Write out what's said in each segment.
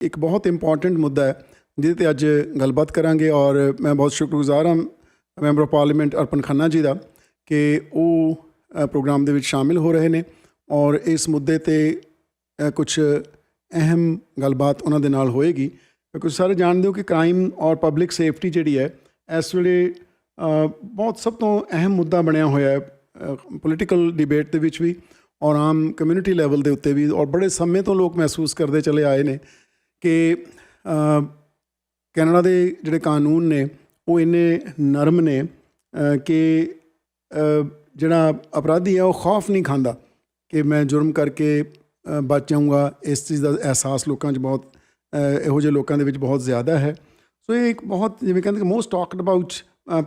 ਇੱਕ ਬਹੁਤ ਇੰਪੋਰਟੈਂਟ ਮੁੱਦਾ ਹੈ, ਜਿਹਦੇ ਤੇ ਅੱਜ ਗੱਲਬਾਤ ਕਰਾਂਗੇ ਔਰ ਮੈਂ ਬਹੁਤ ਸ਼ੁਕਰਗੁਜ਼ਾਰ ਹਾਂ member of parliament Arpan Khanna ji ਦਾ ਕਿ ਉਹ ਪ੍ਰੋਗਰਾਮ ਦੇ ਵਿੱਚ ਸ਼ਾਮਿਲ ਹੋ ਰਹੇ ਨੇ ਔਰ ਇਸ ਮੁੱਦੇ ਤੇ ਕੁਝ ਅਹਿਮ ਗੱਲਬਾਤ ਉਹਨਾਂ ਦੇ ਨਾਲ ਹੋਏਗੀ। ਕਿਉਂਕਿ ਸਾਰੇ ਜਾਣਦੇ ਹੋ ਕਿ ਕ੍ਰਾਈਮ ਔਰ ਪਬਲਿਕ ਸੇਫਟੀ ਜਿਹੜੀ ਹੈ, ਇਸ ਵੇਲੇ ਬਹੁਤ ਸਭ ਤੋਂ ਅਹਿਮ ਮੁੱਦਾ ਬਣਿਆ ਹੋਇਆ ਹੈ ਪੋਲੀਟੀਕਲ ਡਿਬੇਟ ਦੇ ਵਿੱਚ ਵੀ ਔਰ ਆਮ ਕਮਿਊਨਿਟੀ ਲੈਵਲ ਦੇ ਉੱਤੇ ਵੀ ਔਰ ਬੜੇ ਸਮੇਂ ਤੋਂ ਲੋਕ ਮਹਿਸੂਸ ਕਰਦੇ ਚਲੇ ਆਏ ਨੇ ਕਿ ਕੈਨੇਡਾ ਦੇ ਜਿਹੜੇ ਕਾਨੂੰਨ ਨੇ, ਉਹ ਇੰਨੇ ਨਰਮ ਨੇ ਕਿ ਜਿਹੜਾ ਅਪਰਾਧੀ ਹੈ, ਉਹ ਖੌਫ ਨਹੀਂ ਖਾਂਦਾ ਕਿ ਮੈਂ ਜੁਰਮ ਕਰਕੇ ਬਚ ਜਾਊਂਗਾ। ਇਸ ਚੀਜ਼ ਦਾ ਅਹਿਸਾਸ ਲੋਕਾਂ 'ਚ ਬਹੁਤ ਇਹੋ ਜਿਹੇ ਲੋਕਾਂ ਦੇ ਵਿੱਚ ਬਹੁਤ ਜ਼ਿਆਦਾ ਹੈ। ਸੋ ਇਹ ਇੱਕ ਬਹੁਤ ਜਿਵੇਂ ਕਹਿੰਦੇ ਕਿ ਮੋਸਟ ਟਾਕਡ ਅਬਾਊਟ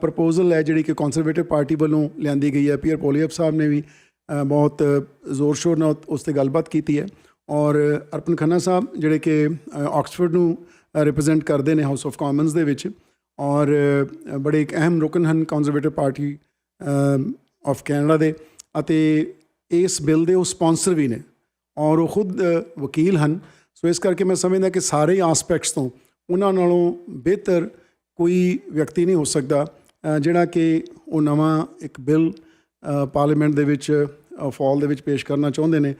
ਪ੍ਰਪੋਜ਼ਲ ਹੈ, ਜਿਹੜੀ ਕਿ ਕੰਜ਼ਰਵੇਟਿਵ ਪਾਰਟੀ ਵੱਲੋਂ ਲਿਆਂਦੀ ਗਈ ਹੈ। ਪੀਅਰ ਪੋਲੀਅਪ ਸਾਹਿਬ ਨੇ ਵੀ ਬਹੁਤ ਜ਼ੋਰ ਸ਼ੋਰ ਨਾਲ ਉਸ ਤੇ ਗੱਲਬਾਤ ਕੀਤੀ ਹੈ। ਔਰ ਅਰਪਨ ਖੰਨਾ ਸਾਹਿਬ ਜਿਹੜੇ ਕਿ ਆਕਸਫੋਰਡ ਨੂੰ ਰਿਪਰੈਜ਼ੈਂਟ ਕਰਦੇ ਨੇ ਹਾਊਸ ਆਫ ਕਾਮਨਸ ਦੇ ਵਿੱਚ ਔਰ ਬੜੇ ਇੱਕ ਅਹਿਮ ਰੁਕਨ ਹਨ ਕੰਜ਼ਰਵੇਟਿਵ ਪਾਰਟੀ ਆਫ ਕੈਨੇਡਾ ਦੇ ਅਤੇ ਇਸ ਬਿੱਲ ਦੇ ਉਹ ਸਪਾਂਸਰ ਵੀ ਨੇ ਔਰ ਉਹ ਖੁਦ ਵਕੀਲ ਹਨ। ਸੋ ਇਸ ਕਰਕੇ ਮੈਂ ਸਮਝਦਾ ਕਿ ਸਾਰੇ ਆਸਪੈਕਟਸ ਤੋਂ ਉਹਨਾਂ ਨਾਲੋਂ ਬਿਹਤਰ ਕੋਈ ਵਿਅਕਤੀ ਨਹੀਂ ਹੋ ਸਕਦਾ ਜਿਹੜਾ ਕਿ ਉਹ ਨਵਾਂ ਇੱਕ ਬਿੱਲ ਪਾਰਲੀਮੈਂਟ ਦੇ ਵਿੱਚ ਫਾਲ ਦੇ ਵਿੱਚ ਪੇਸ਼ ਕਰਨਾ ਚਾਹੁੰਦੇ ਨੇ।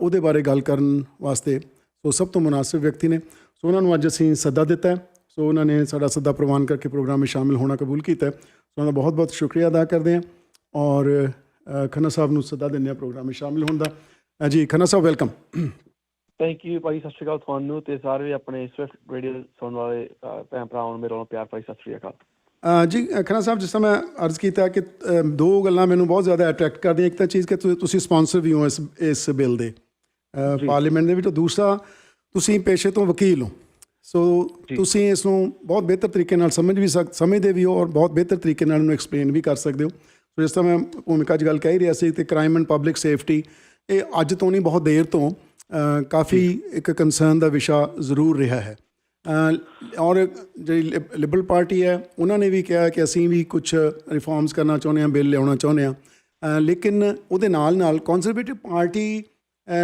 ਉਹਦੇ ਬਾਰੇ ਗੱਲ ਕਰਨ ਵਾਸਤੇ। ਸੋ ਸਭ ਤੋਂ ਮੁਨਾਸਿਬ ਵਿਅਕਤੀ ਨੇ। ਸੋ ਉਹਨਾਂ ਨੂੰ ਅੱਜ ਅਸੀਂ ਸੱਦਾ ਦਿੱਤਾ ਹੈ। ਸੋ ਉਹਨਾਂ ਨੇ ਸਾਡਾ ਸੱਦਾ ਪ੍ਰਵਾਨ ਕਰਕੇ ਪ੍ਰੋਗਰਾਮ ਵਿੱਚ ਸ਼ਾਮਿਲ ਹੋਣਾ ਕਬੂਲ ਕੀਤਾ ਹੈ। ਸੋ ਉਹਨਾਂ ਦਾ ਬਹੁਤ ਬਹੁਤ ਸ਼ੁਕਰੀਆ ਅਦਾ ਕਰਦੇ ਹਾਂ। ਔਰ ਖੰਨਾ ਸਾਹਿਬ ਨੂੰ ਸੱਦਾ ਦਿੰਦੇ ਹਾਂ ਪ੍ਰੋਗਰਾਮ ਵਿੱਚ ਸ਼ਾਮਿਲ ਹੋਣ ਦਾ। ਜੀ, Khanna sahib, welcome. Thank you ਭਾਈ ਸਤਿ ਸ਼੍ਰੀ ਅਕਾਲ ਤੁਹਾਨੂੰ ਤੇ ਸਾਰੇ ਆਪਣੇ ਸਵਿਫਟ ਰੇਡੀਓ ਸੁਣਨ ਵਾਲੇ ਭੈਣ ਭਰਾਵਾਂ ਨੂੰ ਮੇਰੇ ਵੱਲੋਂ ਪਿਆਰ ਭਾਈ ਸਤਿ ਸ਼੍ਰੀ ਅਕਾਲ। ਜੀ ਖੰਨਾ ਸਾਹਿਬ ਜਿਸ ਤਰ੍ਹਾਂ ਮੈਂ ਅਰਜ਼ ਕੀਤਾ ਕਿ ਦੋ ਗੱਲਾਂ ਮੈਨੂੰ ਬਹੁਤ ਜ਼ਿਆਦਾ ਅਟਰੈਕਟ ਕਰਦੀਆਂ। ਇੱਕ ਤਾਂ ਚੀਜ਼ ਕਿ ਤੁਸੀਂ ਸਪਾਂਸਰ ਵੀ ਹੋ ਇਸ ਇਸ ਬਿੱਲ ਦੇ। ਪਾਰਲੀਮੈਂਟ ਦੇ ਵਿੱਚ ਦੂਸਰਾ ਤੁਸੀਂ ਪੇਸ਼ੇ ਤੋਂ ਵਕੀਲ ਹੋ। ਸੋ। ਤੁਸੀਂ ਇਸ ਨੂੰ ਬਹੁਤ ਬਿਹਤਰ ਤਰੀਕੇ ਨਾਲ ਸਮਝ ਵੀ ਸਕ ਸਮਝਦੇ ਵੀ ਹੋ ਔਰ ਬਹੁਤ ਬਿਹਤਰ ਤਰੀਕੇ ਨਾਲ ਇਹਨੂੰ ਐਕਸਪਲੇਨ ਵੀ ਕਰ ਸਕਦੇ ਹੋ। ਸੋ ਜਿਸ ਤਰ੍ਹਾਂ ਮੈਂ ਭੂਮਿਕਾ 'ਚ ਗੱਲ ਕਹਿ ਰਿਹਾ ਸੀ ਤੇ ਕ੍ਰਾਈਮ ਐਂਡ ਪਬਲਿਕ ਸੇਫਟੀ ਇਹ ਅੱਜ ਤੋਂ ਨਹੀਂ ਬਹੁਤ ਦੇਰ ਤੋਂ ਕਾਫੀ ਇੱਕ ਕੰਸਰਨ ਦਾ ਵਿਸ਼ਾ ਜ਼ਰੂਰ ਰਿਹਾ ਹੈ। ਔਰ ਜਿਹੜੀ ਲਿਬਰਲ ਪਾਰਟੀ ਹੈ, ਉਹਨਾਂ ਨੇ ਵੀ ਕਿਹਾ ਕਿ ਅਸੀਂ ਵੀ ਕੁਝ ਰਿਫਾਰਮਸ ਕਰਨਾ ਚਾਹੁੰਦੇ ਹਾਂ ਬਿੱਲ ਲਿਆਉਣਾ ਚਾਹੁੰਦੇ ਹਾਂ। ਲੇਕਿਨ ਉਹਦੇ ਨਾਲ ਨਾਲ ਕੰਜ਼ਰਵੇਟਿਵ ਪਾਰਟੀ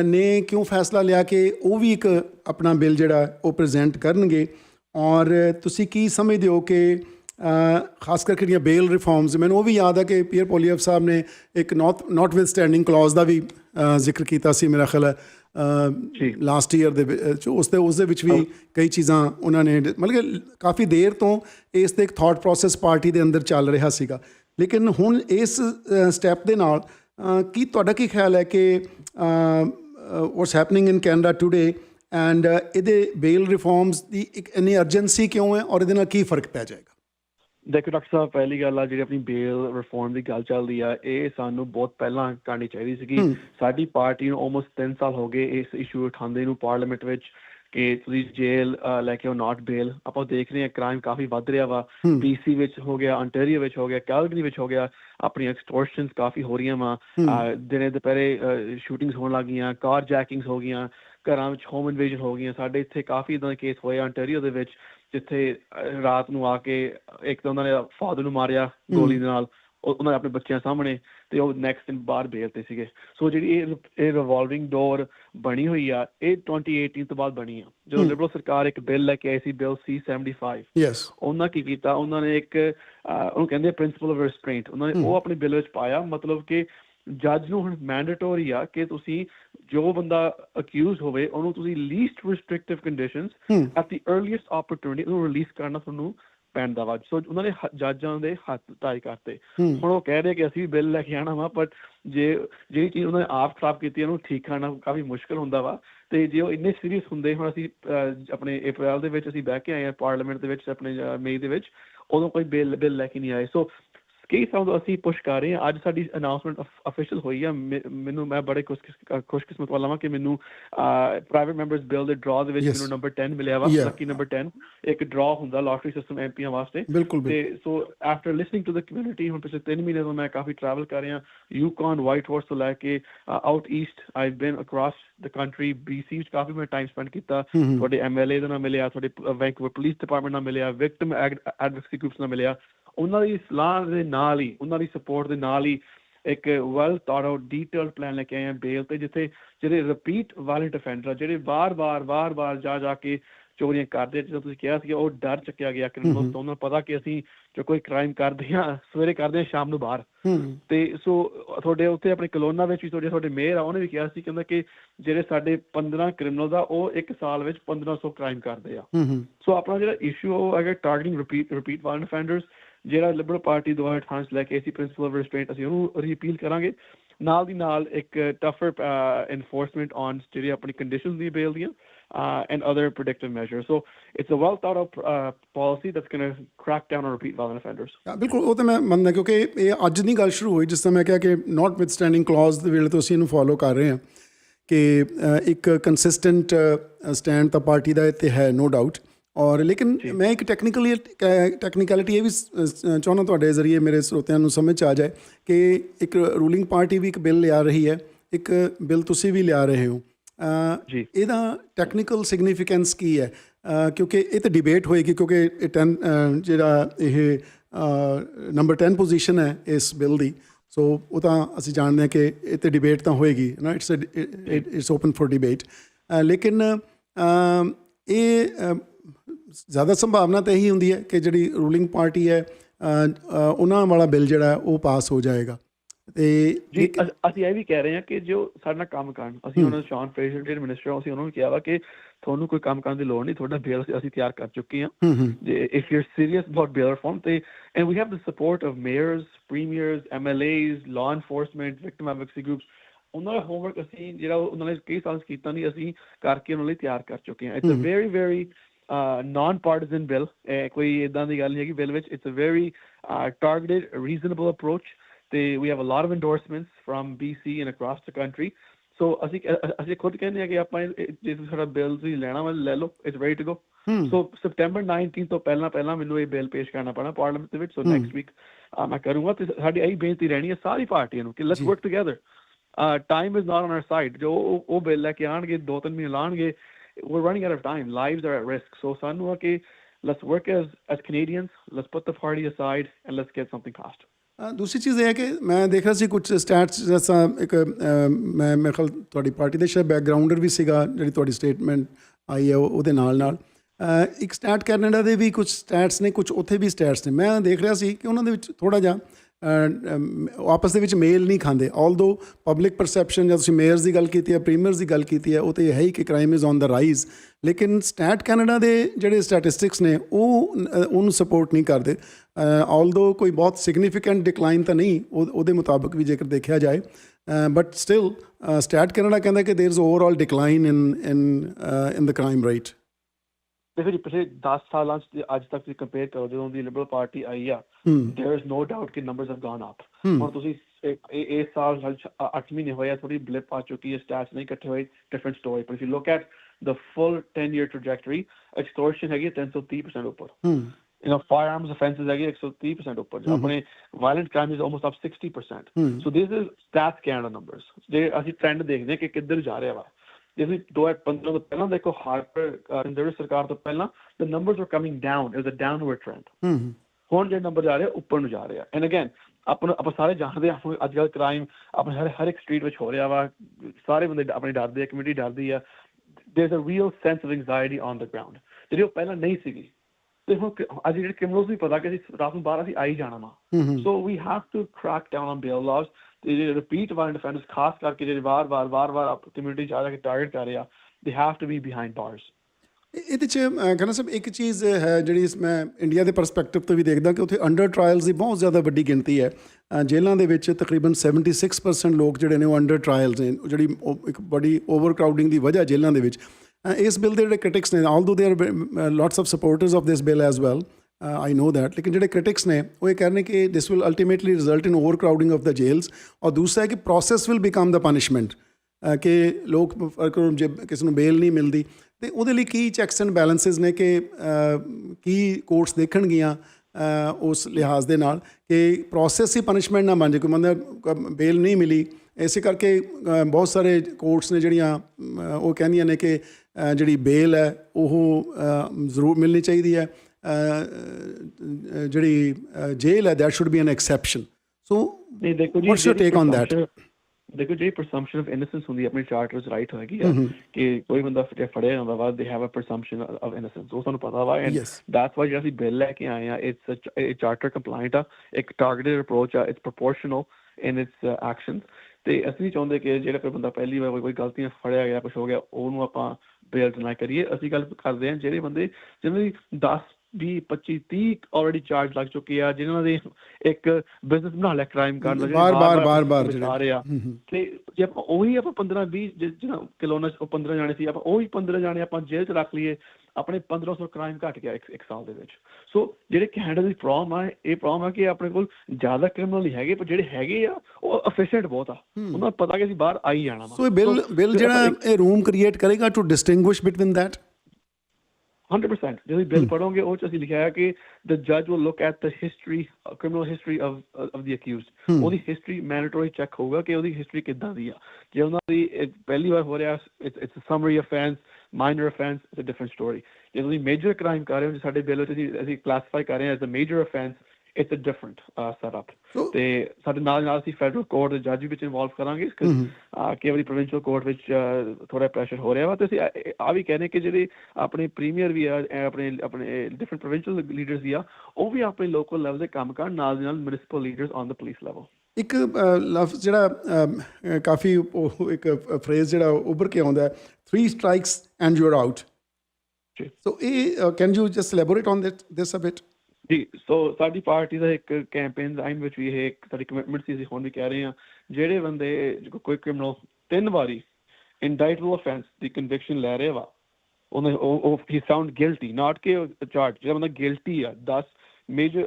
ਨੇ ਕਿਉਂ ਫੈਸਲਾ ਲਿਆ ਕਿ ਉਹ ਵੀ ਇੱਕ ਆਪਣਾ ਬਿੱਲ ਜਿਹੜਾ ਉਹ ਪ੍ਰੈਜ਼ੈਂਟ ਕਰਨਗੇ? ਔਰ ਤੁਸੀਂ ਕੀ ਸਮਝਦੇ ਹੋ ਕਿ ਖਾਸ ਕਰਕੇ ਜਿਹੜੀਆਂ ਬੇਲ ਰਿਫਾਰਮਸ ਮੈਨੂੰ ਉਹ ਵੀ ਯਾਦ ਆ ਕਿ ਪੀਅਰ ਪੋਲੀਅਫ ਸਾਹਿਬ ਨੇ ਇੱਕ not not with standing clause ਦਾ ਵੀ ਜ਼ਿਕਰ ਕੀਤਾ ਸੀ, ਮੇਰਾ ਖਿਆਲ ਹੈ। ਲਾਸਟ ਈਅਰ ਦੇ ਵਿੱਚ ਉਸ ਦੇ ਉਸ ਦੇ ਵਿੱਚ ਵੀ ਕਈ ਚੀਜ਼ਾਂ ਉਹਨਾਂ ਨੇ ਮਤਲਬ ਕਿ ਕਾਫੀ ਦੇਰ ਤੋਂ ਇਸ ਤੇ ਇੱਕ ਥਾਟ ਪ੍ਰੋਸੈਸ ਪਾਰਟੀ ਦੇ ਅੰਦਰ ਚੱਲ ਰਿਹਾ ਸੀਗਾ। ਲੇਕਿਨ ਹੁਣ ਇਸ ਸਟੈਪ ਦੇ ਨਾਲ ਕੀ ਤੁਹਾਡਾ ਕੀ ਖਿਆਲ ਹੈ ਕਿ what's happening in Canada today and ਇਹਦੇ ਬੇਲ ਰਿਫਾਰਮਸ ਦੀ ਇੱਕ ਇੰਨੀ ਅਰਜੈਂਸੀ ਕਿਉਂ ਹੈ ਔਰ ਇਹਦੇ ਨਾਲ ਕੀ ਫ਼ਰਕ ਪੈ ਜਾਏਗਾ? ਦੇਖੋ ਡਾਕਟਰ ਸਾਹਿਬ ਪਹਿਲੀ ਗੱਲ ਆ ਜਿਹੜੀ ਆਪਣੀ ਬੇਲ ਰਿਫਾਰਮ ਦੀ ਗੱਲ ਚੱਲਦੀ ਆ ਇਹ ਸਾਨੂੰ ਬਹੁਤ ਪਹਿਲਾਂ ਕਰਨੀ ਚਾਹੀਦੀ ਸੀਗੀ। ਸਾਡੀ ਪਾਰਟੀ ਨੂੰ ਆਲਮੋਸਟ 3 ਸਾਲ ਹੋ ਗਏ ਇਸ ਇਸ਼ੂ ਉਠਾਉਂਦੇ ਨੂੰ ਪਾਰਲੀਮੈਂਟ ਵਿੱਚ ਕਿ ਤੁਸੀਂ ਜੇਲ ਲੈ ਕੇ ਆਓ ਨਾਟ ਬੇਲ ਆਪਾਂ ਦੇਖ ਰਹੇ ਹਾਂ ਕ੍ਰਾਈਮ ਕਾਫੀ ਵੱਧ ਰਿਹਾ ਵਾ। BC ਵਿੱਚ ਹੋ ਗਿਆ ਅੰਟੈਰੀਓ ਵਿੱਚ ਹੋ ਗਿਆ ਕੈਲਗਰੀ ਵਿੱਚ ਹੋ ਗਿਆ ਆਪਣੀਆਂ ਐਕਸਟੋਰਸ਼ਨਸ ਕਾਫੀ ਹੋ ਰਹੀਆਂ ਵਾ। ਦਿਨੇ ਦੁਪਹਿਰੇ ਸ਼ੂਟਿੰਗਸ ਹੋਣ ਲੱਗੀਆਂ ਕਾਰ ਜੈਕਿੰਗਸ ਹੋ ਗਈਆਂ ਘਰਾਂ ਵਿੱਚ ਹੋਮ ਇਨਵੇਜਨ ਹੋ ਗਈਆਂ। ਸਾਡੇ ਇੱਥੇ ਕਾਫੀ ਇਦਾਂ ਦੇ ਕੇਸ ਹੋਏ ਅੰਟੈਰੀਓ ਦੇ ਵਿੱਚ। ਜਿੱਥੇ ਰਾਤ ਨੂੰ ਆ ਕੇ ਇੱਕ ਤਾਂ ਉਹਨਾਂ ਨੇ ਫਾਦਰ ਨੂੰ ਮਾਰਿਆ ਗੋਲੀ ਦੇ ਨਾਲ ਉਹ- ਉਹਨਾਂ ਨੇ ਆਪਣੇ ਬੱਚਿਆਂ ਸਾਹਮਣੇ ਤੇ ਉਹ ਨੈਕਸਟ ਦਿਨ ਬਾਹਰ ਬੇਲ ਤੇ ਸੀਗੇ। ਸੋ ਜਿਹੜੀ ਇਹ ਇਹ ਰਿਵੋਲਵਿੰਗ ਡੋਰ ਬਣੀ ਹੋਈ ਆ ਇਹ 2018 ਤੋਂ ਬਾਅਦ ਬਣੀ ਆ। ਜਦੋਂ। ਲਿਬਰਲ ਸਰਕਾਰ ਇੱਕ ਬਿੱਲ ਲੈ ਕੇ ਆਈ ਸੀ ਬਿੱਲ C75 ਯੈਸ ਉਹਨਾਂ ਕੀ ਕੀਤਾ? ਉਹਨਾਂ ਨੇ ਇੱਕ ਉਹਨੂੰ ਕਹਿੰਦੇ ਪ੍ਰਿੰਸੀਪਲ ਆਫ ਰਿਸਟ੍ਰੇਂਟ ਉਹਨਾਂ ਨੇ ਉਹ ਆਪਣੇ ਬਿੱਲ ਵਿੱਚ ਪਾਇਆ ਮਤਲਬ ਕਿ ਜੱਜ ਨੂੰ ਹੁਣ ਮੈਂਡੇਟਰੀ ਆ ਕਿ ਤੁਸੀਂ ਜੋ ਬੰਦਾ ਅਕਿਊਜ਼ ਹੋਵੇ ਉਹਨੂੰ ਤੁਸੀਂ least restrictive conditions at the earliest opportunity ਉਹਨੂੰ ਰਿਲੀਜ਼ ਕਰਨਾ ਤੁਹਾਨੂੰ ਪੈਂਦਾ ਵਾ। ਸੋ ਉਹਨਾਂ ਨੇ ਜੱਜਾਂ ਦੇ ਹੱਥ ਟਾਈ ਕਰਤੇ। ਹੁਣ ਉਹ ਕਹਿ ਰਹੇ ਕਿ ਅਸੀਂ ਬਿੱਲ ਲੈ ਕੇ ਆਣਾ ਵਾ ਬਟ ਜੇ ਜਿਹੜੀ ਚੀਜ਼ ਉਹਨਾਂ ਨੇ ਆਪ ਖਰਾਬ ਕੀਤੀ ਉਹਨੂੰ ਠੀਕ ਕਰਨਾ ਕਾਫੀ ਮੁਸ਼ਕਲ ਹੁੰਦਾ ਵਾ। ਤੇ ਜੇ ਉਹ ਇੰਨੇ ਸੀਰੀਅਸ ਹੁੰਦੇ ਹੁਣ ਅਸੀਂ ਆਪਣੇ ਅਪ੍ਰੈਲ ਦੇ ਵਿੱਚ ਅਸੀਂ ਬਹਿ ਕੇ ਆਏ ਆ ਪਾਰਲੀਮੈਂਟ ਦੇ ਵਿੱਚ ਆਪਣੇ ਮਈ ਦੇ ਵਿੱਚ ਉਦੋਂ ਕੋਈ ਬਿੱਲ ਬਿੱਲ ਲੈ ਕੇ ਨਹੀਂ ਆਏ। ਸੋ ਕਈ ਸਾਲ ਤੋਂ ਅਸੀਂ ਪੁਸ਼ ਕਰ ਰਹੇ ਹਾਂ। ਅੱਜ ਸਾਡੀ ਅਨਾਉਂਸਮੈਂਟ ਅਫੀਸ਼ੀਅਲ ਹੋਈ ਆ। ਮੈਨੂੰ ਮੈਂ ਬੜੇ ਖੁਸ਼- ਖੁਸ਼ਕਿਸਮਤ ਵਾਲਾ ਹਾਂ ਕਿ ਮੈਨੂੰ ਪ੍ਰਾਈਵੇਟ ਮੈਂਬਰਸ ਬਿੱਲ ਦੇ ਡਰਾ ਦੇ ਵਿੱਚ. ਮੈਨੂੰ ਨੰਬਰ 10 ਮਿਲਿਆ ਵਾ. ਲੱਕੀ ਨੰਬਰ 10 ਇੱਕ ਡਰਾ ਹੁੰਦਾ ਲਾਟਰੀ ਸਿਸਟਮ ਐਮਪੀਆਂ ਵਾਸਤੇ। ਤੇ so after listening to the community ਹੁਣ ਪਿਛਲੇ 3 ਮਹੀਨੇ ਤੋਂ ਮੈਂ ਕਾਫੀ ਟਰੈਵਲ ਕਰ ਰਿਹਾ। ਯੂਕਨ ਵਾਈਟ ਹਾਰਸ ਤੋਂ ਲੈ ਕੇ out east I've been across the country ਵਿੱਚ ਕਾਫੀ ਮੈਂ ਟਾਈਮ ਸਪੈਂਡ ਕੀਤਾ। ਤੁਹਾਡੇ ਐਮਐਲਏ ਦੇ ਨਾਲ ਮਿਲਿਆ ਤੁਹਾਡੇ ਵੈਂਕੂਵਰ ਪੁਲਿਸ ਡਿਪਾਰਟਮੈਂਟ ਨਾਲ ਮਿਲਿਆ ਵਿਕਟਮ ਐਡਵੋਕੇਸੀ ਗਰੁੱਪਸ ਨਾਲ ਮਿਲਿਆ। ਉਹਨਾਂ ਦੀ ਸਲਾਹ ਦੇ ਨਾਲ ਹੀ ਉਹਨਾਂ ਦੀ ਸਪੋਰਟ ਦੇ ਨਾਲ ਹੀ ਇੱਕ well thought out detailed plan ਲੈ ਕੇ ਆਏ ਹਾਂ ਬੇਲ ਤੇ ਜਿੱਥੇ ਜਿਹੜੇ ਰਿਪੀਟ ਵਾਇਲੈਂਟ ਅਫੈਂਡਰ ਜਿਹੜੇ ਵਾਰ-ਵਾਰ ਵਾਰ-ਵਾਰ ਜਾ ਜਾ ਕੇ ਚੋਰੀਆਂ ਕਰਦੇ ਆ, ਜਿੱਦਾਂ ਤੁਸੀਂ ਕਿਹਾ ਸੀ ਉਹ ਡਰ ਚੱਕਿਆ ਗਿਆ ਕ੍ਰਿਮੀਨਲ ਤੋਂ ਉਹਨਾਂ ਨੂੰ ਪਤਾ ਕਿ ਅਸੀਂ ਜੋ ਕੋਈ ਕ੍ਰਾਈਮ ਕਰਦੇ ਹਾਂ ਸਵੇਰੇ ਕਰਦੇ ਹਾਂ ਸ਼ਾਮ ਨੂੰ ਬਾਹਰ। ਤੇ ਸੋ ਤੁਹਾਡੇ ਉੱਥੇ ਆਪਣੇ ਕਲੋਨਾ ਵਿੱਚ ਵੀ ਤੁਹਾਡੇ ਤੁਹਾਡੇ ਮੇਅਰ ਆ ਉਹਨੇ ਵੀ ਕਿਹਾ ਸੀ ਕਹਿੰਦਾ ਕਿ ਜਿਹੜੇ ਸਾਡੇ 15 ਕ੍ਰਿਮੀਨਲ ਆ ਉਹ ਇੱਕ ਸਾਲ ਵਿੱਚ 1500 ਕ੍ਰਾਈਮ ਕਰਦੇ ਆ। ਸੋ ਆਪਣਾ ਜਿਹੜਾ ਇਸ਼ੂ ਉਹ ਹੈਗਾ targeting repeat repeat violent offenders ਜਿਹੜਾ ਲਿਬਰਲ ਪਾਰਟੀ ਦੁਆਰਾ ਠਾਂਸ ਲੈ ਕੇ ਅਸੀਂ ਪ੍ਰਿੰਸੀਪਲ ਆਫ ਰਿਸਟ੍ਰੇਂਟ ਅਸੀਂ ਉਹਨੂੰ ਰੀਪੀਲ ਕਰਾਂਗੇ। ਨਾਲ ਦੀ ਨਾਲ ਇੱਕ ਟਫਰ ਐਨਫੋਰਸਮੈਂਟ ਔਨ ਜਿਹੜੀ ਆਪਣੀ ਕੰਡੀਸ਼ਨਸ ਦੀ ਬੇਲ ਦੀਆਂ and other protective measure so it's a well thought out policy that's going to crack down on repeat violent offenders ਬਿਲਕੁਲ, ਉਹ ਤਾਂ ਮੈਂ ਮੰਨਦਾ, ਕਿਉਂਕਿ ਇਹ ਅੱਜ ਦੀ ਗੱਲ ਸ਼ੁਰੂ ਹੋਈ, ਜਿਸ ਤਰ੍ਹਾਂ ਮੈਂ ਕਿਹਾ ਕਿ ਨਾਟ ਵਿਦ ਸਟੈਂਡਿੰਗ ਕਲੌਜ਼ ਦੇ ਵੇਲੇ ਤੋਂ ਅਸੀਂ ਇਹਨੂੰ ਫੋਲੋ ਕਰ ਰਹੇ ਹਾਂ ਕਿ ਇੱਕ ਕੰਸਿਸਟੈਂਟ ਸਟੈਂਡ ਤਾਂ ਪਾਰਟੀ ਦਾ ਇੱਥੇ ਹੈ ਨੋ ਡਾਊਟ ਔਰ ਲੇਕਿਨ ਮੈਂ ਇੱਕ ਟੈਕਨੀਕਲੀ ਟੈਕਨੀਕੈਲਿਟੀ ਇਹ ਵੀ ਚਾਹੁੰਦਾ ਤੁਹਾਡੇ ਜ਼ਰੀਏ ਮੇਰੇ ਸਰੋਤਿਆਂ ਨੂੰ ਸਮਝ 'ਚ ਆ ਜਾਏ ਕਿ ਇੱਕ ਰੂਲਿੰਗ ਪਾਰਟੀ ਵੀ ਇੱਕ ਬਿੱਲ ਲਿਆ ਰਹੀ ਹੈ ਇੱਕ ਬਿੱਲ ਤੁਸੀਂ ਵੀ ਲਿਆ ਰਹੇ ਹੋ। ਜੀ। ਇਹਦਾ ਟੈਕਨੀਕਲ ਸਿਗਨੀਫੀਕੈਂਸ ਕੀ ਹੈ? ਕਿਉਂਕਿ ਇਹ ਤਾਂ ਡਿਬੇਟ ਹੋਏਗੀ ਕਿਉਂਕਿ ਇਹ 10 ਅ, ਜਿਹੜਾ ਇਹ ਨੰਬਰ 10 ਪੋਜੀਸ਼ਨ ਹੈ ਇਸ ਬਿੱਲ ਦੀ। ਸੋ ਉਹ ਤਾਂ ਅਸੀਂ ਜਾਣਦੇ ਹਾਂ ਕਿ ਇਹ ਤੇ ਡਿਬੇਟ ਤਾਂ ਹੋਏਗੀ ਨਾ it's it's open for debate ਲੇਕਿਨ ਇਹ ਜ਼ਿਆਦਾ ਸੰਭਾਵਨਾ ਤਾਂ ਇਹੀ ਹੁੰਦੀ ਹੈ ਕਿ ਜਿਹੜੀ ਰੂਲਿੰਗ ਪਾਰਟੀ ਹੈ ਉਹਨਾਂ ਵਾਲਾ ਬਿੱਲ ਜਿਹੜਾ ਉਹ ਪਾਸ ਹੋ ਜਾਏਗਾ। ਤੇ ਜੀ ਅਸ- ਇਹ ਵੀ ਕਹਿ ਰਹੇ ਹਾਂ ਕਿ ਜੋ ਸਾਡੇ ਕੰਮ ਕਰਨ ਅਸੀਂ ਉਹਨਾਂ ਨੂੰ ਸ਼ੌਨ ਫਰੇਜ਼ਰ ਜਿਹੜੇ ਮਿਨਿਸਟਰ ਅਸੀਂ ਉਹਨਾਂ ਨੂੰ ਕਿਹਾ ਵਾ ਕਿ ਤੁਹਾਨੂੰ ਕੋਈ ਕੰਮ ਕਰਨ ਦੀ ਲੋੜ ਨਹੀਂ ਤੁਹਾਡਾ ਬਿੱਲ ਅਸੀਂ ਤਿਆਰ ਕਰ ਚੁੱਕੇ ਹਾਂ। ਜੇ if you're serious about bail reform ਤੇ and we have the support of mayors premiers MLAs law enforcement victim advocacy groups ਉਹਨਾਂ ਦਾ ਹੋਮਵਰਕ ਅਸੀਂ ਜਿਹੜਾ ਉਹਨਾਂ ਨੇ ਕਈ ਸਾਲ ਕੀਤਾ ਨਹੀਂ ਅਸੀਂ ਕਰਕੇ ਉਹਨਾਂ ਲਈ ਤਿਆਰ ਕਰ ਚੁੱਕੇ ਹਾਂ। It's a very very non partisan bill ਕੋਈ ਇਦਾਂ ਦੀ ਗੱਲ ਨਹੀਂ ਹੈ ਕਿ ਬਿੱਲ ਵਿੱਚ it's a very targeted reasonable approach ਤੇ we have a lot of endorsements from BC and across the country. So ਅਸੀਂ ਅਸੀਂ ਖੁਦ ਕਹਿੰਦੇ ਆ ਕਿ ਆਪਾਂ ਜੇ ਸਾਡਾ ਬਿੱਲ ਤੁਸੀਂ ਲੈਣਾ ਵਾ ਲੈ ਲਓ it's ready to go so September 19 ਤੋਂ ਪਹਿਲਾਂ ਪਹਿਲਾਂ ਮੈਨੂੰ ਇਹ ਬਿੱਲ ਪੇਸ਼ ਕਰਨਾ ਪੈਣਾ ਪਾਰਲੀਮੈਂਟ ਦੇ ਵਿੱਚ ਸੋ ਨੈਕਸਟ ਵੀਕ ਮੈਂ ਕਰੂੰਗਾ ਤੇ ਸਾਡੀ ਇਹੀ ਬੇਨਤੀ ਰਹਿਣੀ ਹੈ ਸਾਰੀ ਪਾਰਟੀਆਂ ਨੂੰ ਕਿ let's work together time is not on our side ਜੋ ਉਹ ਬਿੱਲ ਲੈ ਕੇ ਆਣਗੇ ਦੋ ਤਿੰਨ ਮਹੀਨੇ ਲਾਣਗੇ we're running out of time. Lives are at risk. So ਸਾਨੂੰ let's work as as Canadians. Let's put the party aside and let's get something passed. ਦੂਸਰੀ ਚੀਜ਼ ਇਹ ਹੈ ਕਿ ਮੈਂ ਦੇਖ ਰਿਹਾ ਸੀ ਕੁਝ ਸਟੈਟਸ ਜਿਹਾ ਇੱਕ ਮੈਂ ਮੇਰੇ ਖਿਆਲ ਤੁਹਾਡੀ ਪਾਰਟੀ ਦੇ ਸ਼ਾਇਦ ਬੈਕਗ੍ਰਾਉਂਡਰ ਵੀ ਸੀਗਾ ਜਿਹੜੀ ਤੁਹਾਡੀ ਸਟੇਟਮੈਂਟ ਆਈ ਹੈ ਉਹਦੇ ਨਾਲ ਨਾਲ ਇੱਕ ਸਟੈਟ ਕੈਨੇਡਾ ਦੇ ਵੀ ਕੁਝ ਸਟੈਟਸ ਨੇ ਕੁਝ ਉੱਥੇ ਵੀ ਸਟੈਟਸ ਨੇ ਮੈਂ ਦੇਖ ਰਿਹਾ ਸੀ ਕਿ ਉਹਨਾਂ ਦੇ ਵਿੱਚ ਥੋੜਾ ਜਿਹਾ ਆਪਸ ਦੇ ਵਿੱਚ ਮੇਲ ਨਹੀਂ ਖਾਂਦੇ ਆਲਦੋ ਪਬਲਿਕ ਪਰਸੈਪਸ਼ਨ ਜਦ ਤੁਸੀਂ ਮੇਅਰਸ ਦੀ ਗੱਲ ਕੀਤੀ ਹੈ ਪ੍ਰੀਮੀਅਰਸ ਦੀ ਗੱਲ ਕੀਤੀ ਹੈ ਉਹ ਤੇ ਹੈ ਹੀ ਕਿ crime is on the rise ਲੇਕਿਨ ਸਟੈਟ ਕੈਨੇਡਾ ਦੇ ਜਿਹੜੇ ਸਟੈਟਿਸਟਿਕਸ ਨੇ ਉਹ ਅ, ਉਹਨੂੰ ਸਪੋਰਟ ਨਹੀਂ ਕਰਦੇ ਆਲਦੋ ਕੋਈ ਬਹੁਤ ਸਿਗਨੀਫੀਕੈਂਟ ਡਿਕਲਾਈਨ ਤਾਂ ਨਹੀਂ ਉਹ- ਉਹਦੇ ਮੁਤਾਬਕ ਵੀ ਜੇਕਰ ਦੇਖਿਆ ਜਾਏ ਬਟ ਸਟਿਲ ਸਟੈਟ ਕੈਨੇਡਾ ਕਹਿੰਦਾ ਕਿ there is overall decline in in in the crime rate ਦੇਖੋ ਜੀ ਪਿਛਲੇ 10 ਸਾਲਾਂ ਚ ਅੱਜ ਤੱਕ ਤੁਸੀਂ ਕੰਪੇਅਰ ਕਰੋ ਜਦੋਂ ਦੀ ਲਿਬਰਲ ਪਾਰਟੀ ਆਈ ਆ there is no doubt ਕਿ have gone up Hmm. ਹੁਣ ਤੁਸੀਂ ਇਹ- ਸਾਲ 8 ਮਹੀਨੇ ਹੋਏ ਆ ਥੋੜੀ ਬਲਿਪ ਆ ਚੁੱਕੀ ਹੈ ਸਟੈਟਸ ਨਹੀਂ ਇਕੱਠੇ ਹੋਏ ਡਿਫਰੈਂਟ ਸਟੋਰੀ ਪਰ if you look at the full 10 year trajectory extortion ਹੈਗੀ ਹੈ 330% ਉੱਪਰ you know firearms offenses ਹੈਗੀ 130% ਉੱਪਰ ਆਪਣੇ violent crime is almost up 60% Hmm. so this is stats Canada numbers ਜੇ ਅਸੀਂ ਟ੍ਰੈਂਡ ਦੇਖਦੇ ਕਿ ਕਿੱਧਰ ਜਾ ਰਿਹਾ ਵਾ ਜੇ ਤੁਸੀਂ 2015 ਤੋਂ ਪਹਿਲਾਂ ਦੇਖੋ ਹਾਰਪਰ ਸਰਕਾਰ ਤੋਂ ਪਹਿਲਾਂ the numbers were coming down. It was a downward trend. ਹੂੰ ਹੁਣ ਜਿਹੜੇ ਨੰਬਰ ਜਾ ਰਹੇ ਉੱਪਰ ਨੂੰ ਜਾ ਰਹੇ। ਆ ਐਂਡ ਅਗੇਨ ਆਪਾਂ ਆਪਾਂ ਸਾਰੇ ਜਾਣਦੇ ਆ ਅੱਜ ਕੱਲ ਕ੍ਰਾਈਮ ਆਪਣੇ ਹਰ ਹਰ ਇੱਕ ਸਟਰੀਟ ਵਿੱਚ ਹੋ ਰਿਹਾ ਵਾ। ਸਾਰੇ ਬੰਦੇ ਆਪਣੇ ਡਰਦੇ ਆ ਕਮਿਊਨਿਟੀ ਡਰਦੀ ਆ। There is a real sense of anxiety on the ground ਜਿਹੜੀ ਉਹ ਪਹਿਲਾਂ ਨਹੀਂ ਸੀਗੀ। ਤੇ ਹੁਣ ਅੱਜ ਜਿਹੜੇ ਕ੍ਰਿਮੀਨਲਸ ਵੀ ਪਤਾ ਕਿ ਅਸੀਂ ਰਾਤ ਨੂੰ ਬਾਹਰ ਅਸੀਂ ਆਈ ਜਾਣਾ ਵਾ। So we have to crack down on bail laws ਤੇ ਜਿਹੜੇ ਰਿਪੀਟ ਵਾਇਲੈਂਟ ਅਫੈਂਡਰਸ ਖਾਸ ਕਰਕੇ ਜਿਹੜੇ ਵਾਰ-ਵਾਰ ਵਾਰ-ਵਾਰ ਕਮਿਊਨਿਟੀ ਚ ਆ ਜਾ ਕੇ ਟਾਰਗੇਟ ਕਰ ਰਹੇ ਆ they have to be behind bars ਇਹ- ਇਹਦੇ ਚ ਕਹਿੰਦਾ ਸਾਹਿਬ ਇੱਕ ਚੀਜ਼ ਹੈ ਜਿਹੜੀ ਇਸ ਮੈਂ ਇੰਡੀਆ ਦੇ ਪਰਸਪੈਕਟਿਵ ਤੋਂ ਵੀ ਦੇਖਦਾ ਕਿ ਉੱਥੇ ਅੰਡਰ ਟ੍ਰਾਇਲਸ ਦੀ ਬਹੁਤ ਜ਼ਿਆਦਾ ਵੱਡੀ ਗਿਣਤੀ ਹੈ। ਜੇਲ੍ਹਾਂ ਦੇ ਵਿੱਚ ਤਕਰੀਬਨ 76% ਲੋਕ ਜਿਹੜੇ ਨੇ ਉਹ ਅੰਡਰ ਟ੍ਰਾਇਲਸ ਨੇ ਜਿਹੜੀ ਇੱਕ ਬੜੀ ਓਵਰ ਕਰਾਊਡਿੰਗ ਦੀ ਵਜ੍ਹਾ ਜੇਲ੍ਹਾਂ ਦੇ ਵਿੱਚ। Uh, ਇਸ ਬਿੱਲ ਦੇ ਜਿਹੜੇ ਕ੍ਰਿਟਿਕਸ ਨੇ although they are lots of supporters of this bill as well I know that ਲੇਕਿਨ ਜਿਹੜੇ ਕ੍ਰਿਟਿਕਸ ਨੇ, ਉਹ ਇਹ ਕਹਿ ਰਹੇ ਨੇ ਕਿ this will ultimately result in overcrowding of the jails ਔਰ ਦੂਸਰਾ ਹੈ ਕਿ process will become the punishment ਕਿ ਲੋਕ ਜੇ ਕਿਸੇ ਨੂੰ ਬੇਲ ਨਹੀਂ ਮਿਲਦੀ, ਤੇ ਉਹਦੇ ਲਈ ਕੀ ਚੈਕਸ ਐਂਡ ਬੈਲੈਂਸਸ ਨੇ ਕਿ ਕੀ ਕੋਰਟਸ ਦੇਖਣਗੀਆਂ ਉਸ ਲਿਹਾਜ਼ ਦੇ ਨਾਲ, ਕਿ ਪ੍ਰੋਸੈਸ ਹੀ ਪਨਿਸ਼ਮੈਂਟ ਨਾ ਬਣ ਜਾਏ, ਕੋਈ ਬੰਦਾ ਬੇਲ ਨਹੀਂ ਮਿਲੀ, ਇਸੇ ਕਰਕੇ ਬਹੁਤ ਸਾਰੇ ਕੋਰਟਸ ਨੇ ਜਿਹੜੀਆਂ ਉਹ ਕਹਿੰਦੀਆਂ ਨੇ ਕਿ ਜਿਹੜੀ ਬੇਲ ਹੈ ਉਹ ਜ਼ਰੂਰ ਮਿਲਣੀ ਚਾਹੀਦੀ ਹੈ ਜਿਹੜੀ ਜੇਲ ਹੈ that should be an exception so ਨਹੀਂ ਦੇਖੋ ਜੀ ਜਿਹੜੀ take on that? presumption- ਦੇਖੋ ਜਿਹੜੀ ਪ੍ਰਸੰਪਸ਼ਨ ਆਫ ਇਨੋਸੈਂਸ ਹੁੰਦੀ ਹੈ ਆਪਣੀ ਚਾਰਟਰਸ ਰਾਈਟ ਆ ਕਿ ਕੋਈ ਬੰਦਾ ਫੜਿਆ ਜਾਂਦਾ ਵਾ they have a presumption of innocence ਉਹ ਸਾਨੂੰ ਪਤਾ ਵਾ ਐਂਡ. ਦੈਟਸ ਵਾਈ ਜਿਹੜਾ ਅਸੀਂ ਬਿੱਲ ਲੈ ਕੇ ਆਏ ਆ ਇਟਸ ਅ ਚਾਰਟਰ ਕੰਪਲਾਈਂਟ ਆ ਇੱਕ ਟਾਰਗੇਟਡ ਅਪਰੋਚ ਆ it's proportional in its actions ਤੇ ਅਸੀਂ ਚਾਹੁੰਦੇ ਕਿ ਜਿਹੜਾ ਕੋਈ ਬੰਦਾ ਪਹਿਲੀ ਵਾਰ ਕੋਈ ਗਲਤੀਆਂ ਫੜਿਆ ਗਿਆ ਕੁਝ ਹੋ ਗਿਆ ਉਹਨੂੰ ਆਪਾਂ ਬੇਲ ਨਾ ਕਰੀਏ ਅਸੀਂ ਗੱਲ ਕਰਦੇ ਹਾਂ ਜਿਹੜੇ ਬੰਦੇ ਜਿਨ੍ਹਾਂ ਦੀ 10 20 25 30 ਆਲਰੇਡੀ ਚਾਰਜ ਲੱਗ ਚੁੱਕੇ ਆ ਜਿਨ੍ਹਾਂ ਦੇ ਇੱਕ ਬਿਜ਼ਨਸ ਬਣਾ ਲਿਆ ਕ੍ਰਾਈਮ ਕਰਨ ਦਾ ਜਿਹੜੇ ਬਾਰ- ਬਾਰ- ਬਾਰ- ਬਾਰ ਰਹੇ ਆ। ਤੇ ਜੇ ਆਪਾਂ ਉਹੀ ਆਪਾਂ 15 20 ਜਿਹਨਾਂ ਕਿਲੋਨਾ ਉਹ 15 ਜਾਣੇ ਸੀ ਆਪਾਂ ਉਹੀ 15 ਜਾਣੇ ਆਪਾਂ ਜੇਲ੍ਹ 'ਚ ਰੱਖ ਲਈਏ ਆਪਣੇ 1500 ਕ੍ਰਾਈਮ ਘਟ ਗਿਆ ਇੱਕ ਸਾਲ ਦੇ ਵਿੱਚ। ਸੋ ਜਿਹੜੇ ਕੈਨੇਡਾ ਦੀ ਪ੍ਰੋਬਲਮ ਆ ਇਹ ਪ੍ਰੋਬਲਮ ਆ ਕਿ ਆਪਣੇ ਕੋਲ ਜ਼ਿਆਦਾ ਕ੍ਰਿਮੀਨਲ ਨਹੀਂ ਹੈਗੇ ਪਰ ਜਿਹੜੇ ਹੈਗੇ ਆ ਉਹ ਅਫੀਸ਼ੀਐਂਟ ਬਹੁਤ ਆ। ਉਹਨਾਂ ਨੂੰ ਪਤਾ ਕਿ ਅਸੀਂ ਬਾਹਰ ਆਈ ਜਾਣਾ ਵਾ। ਸੋ ਇਹ ਬਿੱਲ ਬਿੱਲ ਜਿਹੜਾ ਇਹ ਰੂਮ ਕ੍ਰੀਏਟ ਕਰੇਗਾ ਟੂ ਡਿਸਟਿੰਗੁਇਸ਼ ਬਿਟਵੀਨ ਦੈਟ 100% ਜਦੋਂ ਬਿੱਲ ਪੜੋਗੇ ਉਹ ਚ ਅਸੀਂ ਲਿਖਿਆ ਹੈ ਕਿ the judge will look at the history uh, criminal history of uh, of the accused ਉਹਦੀ ਹਿਸਟਰੀ ਮੈਂਡੇਟਰੀ ਚੈੱਕ ਹੋਊਗਾ ਕਿ ਉਹਦੀ ਹਿਸਟਰੀ ਕਿੱਦਾਂ ਦੀ ਆ। ਜੇ ਉਹਨਾਂ ਦੀ ਪਹਿਲੀ ਵਾਰ ਹੋ ਰਿਹਾ it's a summary offence minor offence it's a different story ਜੇ ਤੁਸੀਂ ਮੇਜਰ ਕ੍ਰਾਈਮ ਕਰ ਰਹੇ ਹੋ ਸਾਡੇ ਬਿੱਲ ਵਿੱਚ ਅਸੀਂ ਅਸੀਂ ਕਲਾਸੀਫਾਈ ਕਰ ਰਹੇ ਹਾਂ as a major offence it's a different setup ਤੇ ਸਾਡੇ ਨਾਲ ਨਾਲ ਅਸੀਂ ਫੈਡਰਲ ਕੋਰਟ ਦੇ ਜੱਜ ਵਿੱਚ ਇਨਵੋਲਵ ਕਰਾਂਗੇ ਕਿ ਕਈ ਵਾਰੀ ਪ੍ਰੋਵਿੰਸ਼ੀਅਲ ਕੋਰਟ ਵਿੱਚ ਥੋੜਾ ਪ੍ਰੈਸ਼ਰ ਹੋ ਰਿਹਾ ਵਾ। ਤੇ ਅਸੀਂ ਆ ਵੀ ਕਹਿੰਦੇ ਕਿ ਜਿਹੜੇ ਆਪਣੇ ਪ੍ਰੀਮੀਅਰ ਵੀ ਆ ਆਪਣੇ ਆਪਣੇ ਡਿਫਰੈਂਟ ਪ੍ਰੋਵਿੰਸ਼ੀਅਲ ਲੀਡਰਸ ਵੀ ਆ ਉਹ ਵੀ ਆਪਣੇ ਲੋਕਲ ਲੈਵਲ ਦੇ ਕੰਮ ਕਰਨ ਨਾਲ ਦੀ ਨਾਲ municipal leaders on the police level ਇੱਕ ਲਫ਼ਜ਼ ਜਿਹੜਾ ਕਾਫੀ ਇੱਕ ਫਰੇਜ਼ ਜਿਹੜਾ ਉੱਭਰ ਕੇ ਆਉਂਦਾ ਹੈ 3 strikes and you are out. So ਇਹ can you just elaborate on this a bit so ਸਾਡੀ ਪਾਰਟੀ ਦਾ ਇੱਕ ਕੈਂਪੇਨ ਲਾਈਨ ਵਿੱਚ ਵੀ ਇਹ ਇੱਕ ਸਾਡੀ ਕਮਿਟਮੈਂਟ ਸੀ ਅਸੀਂ ਹੁਣ ਵੀ ਕਹਿ ਰਹੇ ਹਾਂ। ਜਿਹੜੇ ਬੰਦੇ ਕੋਈ ਕ੍ਰਿਮੀਨਲ ਤਿੰਨ ਵਾਰੀ ਇੰਡਾਈਟਬਲ ਅਫੈਂਸ ਦੀ ਕਨਵਿਕਸ਼ਨ ਲੈ ਰਿਹਾ ਵਾ ਉਹਨੇ ਉਹ ਹੀ ਸਾਊਂਡ ਗਿਲਟੀ ਨਾਟ ਕਿ ਚਾਰਟ ਜਿਹੜਾ ਬੰਦਾ ਗਿਲਟੀ ਆ 10 ਮੇਜਰ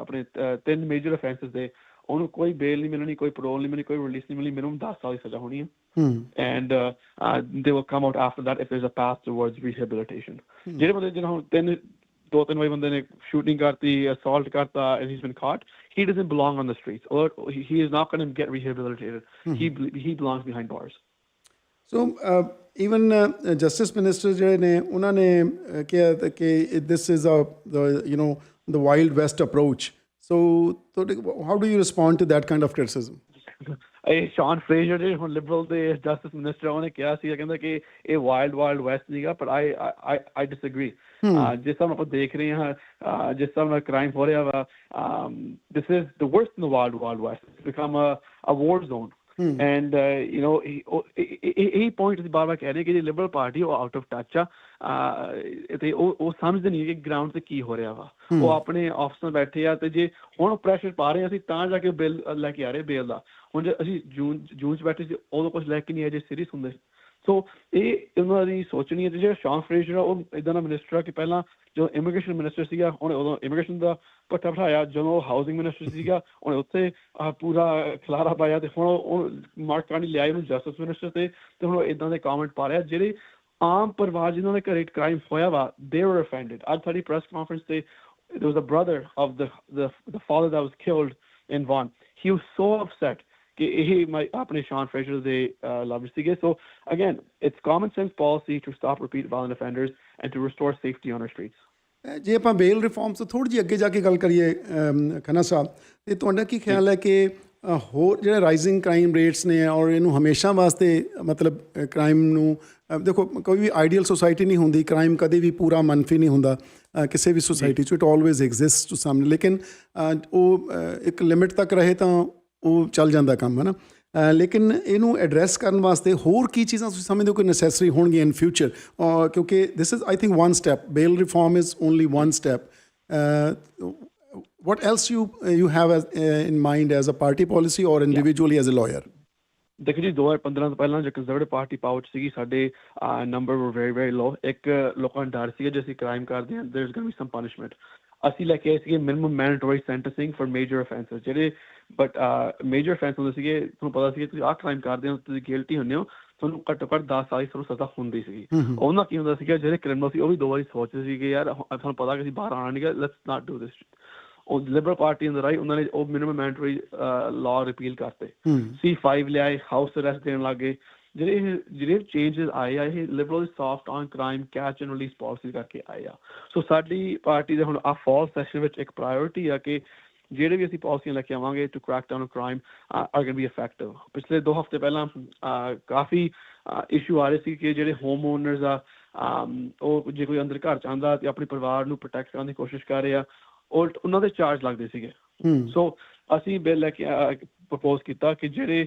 ਆਪਣੇ ਤਿੰਨ ਮੇਜਰ ਅਫੈਂਸਸ ਦੇ ਉਹਨੂੰ ਕੋਈ ਬੇਲ ਨਹੀਂ ਮਿਲਣੀ ਕੋਈ parole ਨਹੀਂ ਮਿਲਣੀ ਕੋਈ ਰਿਲੀਜ਼ ਨਹੀਂ ਮਿਲਣੀ ਮਿਨੀਮਮ 10 ਸਾਲ ਦੀ ਸਜ਼ਾ ਹੋਣੀ ਹੈ। Uh, uh, they will come out after that if there's a path towards rehabilitation. ਜਿਹੜੇ ਬੰਦੇ ਜਿਹਨਾਂ ਹੁਣ ਤਿੰਨ ਦੋ ਤਿੰਨ ਵਾਰੀ ਬੰਦੇ ਨੇ ਸ਼ੂਟਿੰਗ ਕਰਤੀ assault ਕਰਤਾ and he's been caught he doesn't belong on the streets or he, he is not going to get rehabilitated he bel- he belongs behind bars so even justice minister ਜਿਹੜੇ ਨੇ ਉਹਨਾਂ ਨੇ ਅ, ਕਿਹਾ ਤਾਂ ਕਿ this is a you know the Wild West approach so how do you respond to that kind of criticism ਇਹ ਸ਼ਾਨ Fraser ਜਿਹੜੇ ਹੁਣ ਲਿਬਰਲ ਦੇ ਜਸਟਿਸ ਮਿਨਿਸਟਰ ਉਹਨੇ ਕਿਹਾ ਸੀ ਕਹਿੰਦਾ ਕਿ ਇਹ ਵਾਈਲਡ ਵਾਈਲਡ ਵੈਸਟ ਨਹੀਂਗਾ ਪਰ ਆਈ ਆਈ ਆਈ ਡਿਸਐਗਰੀ ਜਿਸ ਤਰ੍ਹਾਂ ਆਪਾਂ ਦੇਖ ਰਹੇ ਹਾਂ ਜਿਸ ਤਰ੍ਹਾਂ ਕ੍ਰਾਈਮ ਹੋ ਰਿਹਾ ਵਾ this is the worst in the wild wild west become a a war zone and you know ਇਹ ਪੁਆਇੰਟ ਅਸੀਂ ਬਾਰ ਬਾਰ ਕਹਿ ਰਹੇ ਕਿ ਜੇ ਲਿਬਰਲ ਪਾਰਟੀ ਉਹ ਆਊਟ ਆਫ ਟੱਚ ਆ ਤੇ ਉਹ ਉਹ ਸਮਝਦੇ ਨਹੀਂ ਕਿ ਗਰਾਊਂਡ ਤੇ ਕੀ ਹੋ ਰਿਹਾ ਵਾ। ਉਹ ਆਪਣੇ ਆਫਿਸ ਨਾਲ ਬੈਠੇ ਆ ਤੇ ਜੇ ਹੁਣ ਪ੍ਰੈਸ਼ਰ ਪਾ ਰਹੇ ਅਸੀਂ ਤਾਂ ਜਾ ਕੇ ਬਿੱਲ ਲੈ ਕੇ ਆ ਰਹੇ ਬੇਲ ਦਾ। ਹੁਣ ਜੇ ਅਸੀਂ ਜੂਨ ਜੂਨ ਚ ਬੈਠੇ ਸੀ ਉਦੋਂ ਕੁਝ ਲੈ ਕੇ ਨਹੀਂ ਆਏ ਜੇ ਸੀਰੀਅਸ ਹੁੰਦੇ ਸੋ ਇਹ ਉਹਨਾਂ ਦੀ ਸੋਚਣੀ ਹੈ ਤੇ ਜਿਹੜਾ ਸ਼ਾਨ ਫਰੇਜ਼ਰ ਉਹ ਇਦਾਂ ਦਾ ਮਿਨਿਸਟਰ ਆ ਕਿ ਪਹਿਲਾਂ ਜਦੋਂ ਇਮੀਗ੍ਰੇਸ਼ਨ ਮਿਨਿਸਟਰ ਸੀਗਾ, ਉਹਨੇ ਉਦੋਂ ਇਮੀਗ੍ਰੇਸ਼ਨ ਦਾ ਪੱਟਾ ਬਿਠਾਇਆ, ਜਦੋਂ ਹਾਊਸਿੰਗ ਮਿਨਿਸਟਰ ਸੀਗਾ, ਉਹਨੇ ਉੱਥੇ ਪੂਰਾ ਖਿਲਾਰਾ ਪਾਇਆ ਤੇ ਹੁਣ ਉਹ ਮਾਰਕ ਕਾਰਨੀ ਲਿਆਏ ਉਹਨੂੰ ਜਸਟਿਸ ਮਿਨਿਸਟਰ ਤੇ ਤੇ ਹੁਣ ਇਦਾਂ ਦੇ ਕਾਮੈਂਟ ਪਾ ਰਿਹਾ, ਜਿਹੜੇ ਆਮ ਪਰਿਵਾਰ ਜਿਨ੍ਹਾਂ ਦੇ ਘਰੇ ਕ੍ਰਾਈਮ ਹੋਇਆ ਵਾ ਦੇ ਵਰ ਅਫੈਂਡਡ ਅੱਜ ਸਾਡੀ ਪ੍ਰੈਸ ਕਾਨਫਰੰਸ ਤੇ there was a brother of the the the father that was killed in Vaughan. He was so upset ਕਿ ਇਹ ਆਪਣੇ ਸ਼ਾਨ ਫਰੇਜ਼ਰ ਦੇ ਲਵ ਸੀਗੇ। So again it's common sense policy to stop repeat violent offenders and to restore safety on our streets ਜੇ ਆਪਾਂ ਬੇਲ reform ਤੋਂ ਥੋੜੀ ਜਿਹੀ ਅੱਗੇ ਜਾ ਕੇ ਗੱਲ ਕਰੀਏ ਖੰਨਾ ਸਾਹਿਬ ਤੇ ਤੁਹਾਡਾ ਕੀ ਖਿਆਲ ਹੈ ਕਿ ਹੋਰ ਜਿਹੜੇ ਰਾਈਜ਼ਿੰਗ ਕ੍ਰਾਈਮ ਰੇਟਸ ਨੇ ਔਰ ਇਹਨੂੰ ਹਮੇਸ਼ਾ ਵਾਸਤੇ ਮਤਲਬ ਕ੍ਰਾਈਮ ਨੂੰ ਦੇਖੋ ਕੋਈ ਵੀ ਆਈਡੀਅਲ ਸੁਸਾਇਟੀ ਨਹੀਂ ਹੁੰਦੀ ਕ੍ਰਾਈਮ ਕਦੇ ਵੀ ਪੂਰਾ ਮੰਨਫੀ ਨਹੀਂ ਹੁੰਦਾ ਕਿਸੇ ਵੀ ਸੁਸਾਇਟੀ 'ਚ it always exist to some ਲੇਕਿਨ ਉਹ ਇੱਕ ਲਿਮਿਟ ਤੱਕ ਰਹੇ ਤਾਂ ਉਹ ਚੱਲ ਜਾਂਦਾ ਕੰਮ ਹੈ ਨਾ ਲੇਕਿਨ ਇਹਨੂੰ ਐਡਰੈਸ ਕਰਨ ਵਾਸਤੇ ਹੋਰ ਕੀ ਚੀਜ਼ਾਂ ਤੁਸੀਂ ਸਮਝਦੇ ਹੋ ਕਿ ਨੈਸੈਸਰੀ ਹੋਣਗੀਆਂ ਇਨ ਫਿਊਚਰ ਕਿਉਂਕਿ this is I think one step bail reform is only one step what else you you have as, uh, in mind as a party policy or individually as a lawyer? ਦੇਖੋ ਜੀ 2015 ਤੋਂ ਪਹਿਲਾਂ ਜੋ conservative party power ਸੀਗੀ ਸਾਡੇ number ਵਰ very very ਲੋ ਇੱਕ ਲੋਕਾਂ ਨੂੰ ਡਰ ਸੀਗਾ ਜੇ ਅਸੀਂ ਕ੍ਰਾਈਮ ਕਰਦੇ ਹਾਂ there is going be some punishment ਅਸੀਂ ਲੈ ਕੇ ਆਏ ਸੀਗੇ minimum mandatory sentencing for major offences ਜਿਹੜੇ ਬਟ ਮੇਜਰ ਅਫੈਂਸ ਹੁੰਦੇ ਸੀਗੇ ਤੁਹਾਨੂੰ ਪਤਾ ਸੀ ਕਿ ਤੁਸੀਂ ਆਹ ਕ੍ਰਾਈਮ ਕਰਦੇ ਹੋ ਤੁਸੀਂ ਗਿਲਟੀ ਹੁੰਦੇ ਹੋ ਤੁਹਾਨੂੰ ਘੱਟੋ ਘੱਟ 10 ਸਾਲ ਦੀ ਤੁਹਾਨੂੰ ਸਜ਼ਾ ਹੁੰਦੀ ਸੀਗੀ। ਉਹਨਾਂ ਕੀ ਹੁੰਦਾ ਸੀਗਾ ਜਿਹੜੇ ਕ੍ਰਿਮੀਨਲ ਸੀ ਉਹ ਵੀ ਦੋ ਵਾਰੀ ਸੋਚਦੇ ਸੀ ਕਿ ਯਾਰ ਸਾਨੂੰ ਪਤਾ ਕਿ ਅਸੀਂ ਬਾਹਰ ਆਣਾ ਨਹੀਂਗਾ ਲੈਟਸ ਨਾਟ ਡੂ ਦਿਸ ਉਹ ਲਿਬਰਲ ਪਾਰਟੀ ਅੰਦਰ ਆਈ ਉਹਨਾਂ ਨੇ ਉਹ ਮਿਨੀਮਮ ਮੈਂਡੇਟਰੀ ਲਾਅ ਰਿਪੀਲ ਕਰਤੇ। C5 ਲਿਆਏ ਹਾਊਸ ਅਰੈਸਟ ਦੇਣ ਲੱਗੇ ਜਿਹੜੇ ਚੇਂਜਸ ਆਏ ਆ ਇਹ Liberal soft on crime catch and release policy ਕਰਕੇ ਆਏ ਆ। ਸੋ ਸਾਡੀ ਪਾਰਟੀ ਦੇ ਹੁਣ ਆ ਫਾਲ ਸੈਸ਼ਨ ਵਿੱਚ ਇੱਕ ਪ੍ਰਾਇੋਰਟੀ ਆ ਕਿ ਜਿਹੜੇ ਵੀ ਅਸੀਂ ਪਾਲਿਸੀਆਂ ਲੈ ਕੇ ਆਵਾਂਗੇ to crack down on crime are going be effective ਪਿਛਲੇ 2 ਹਫ਼ਤੇ ਪਹਿਲਾਂ ਕਾਫੀ ਇਸ਼ੂ ਆ ਰਹੇ ਸੀ ਕਿ ਜਿਹੜੇ ਹੋਮ ਓਨਰਸ ਆ ਉਹ ਜੇ ਕੋਈ ਅੰਦਰ ਘਰ ਚਾਹੁੰਦਾ ਤੇ ਆਪਣੇ ਪਰਿਵਾਰ ਨੂੰ ਪ੍ਰੋਟੈਕਟ ਕਰਨ ਦੀ ਕੋਸ਼ਿਸ਼ ਕਰ ਰਿਹਾ ਉਹ ਉਹਨਾਂ ਦੇ ਚਾਰਜ ਲੱਗਦੇ ਸੀਗੇ। ਸੋ ਅਸੀਂ ਬਿੱਲ ਲੈ ਕੇ ਪ੍ਰਪੋਜ਼ ਕੀਤਾ ਕਿ ਜਿਹੜੇ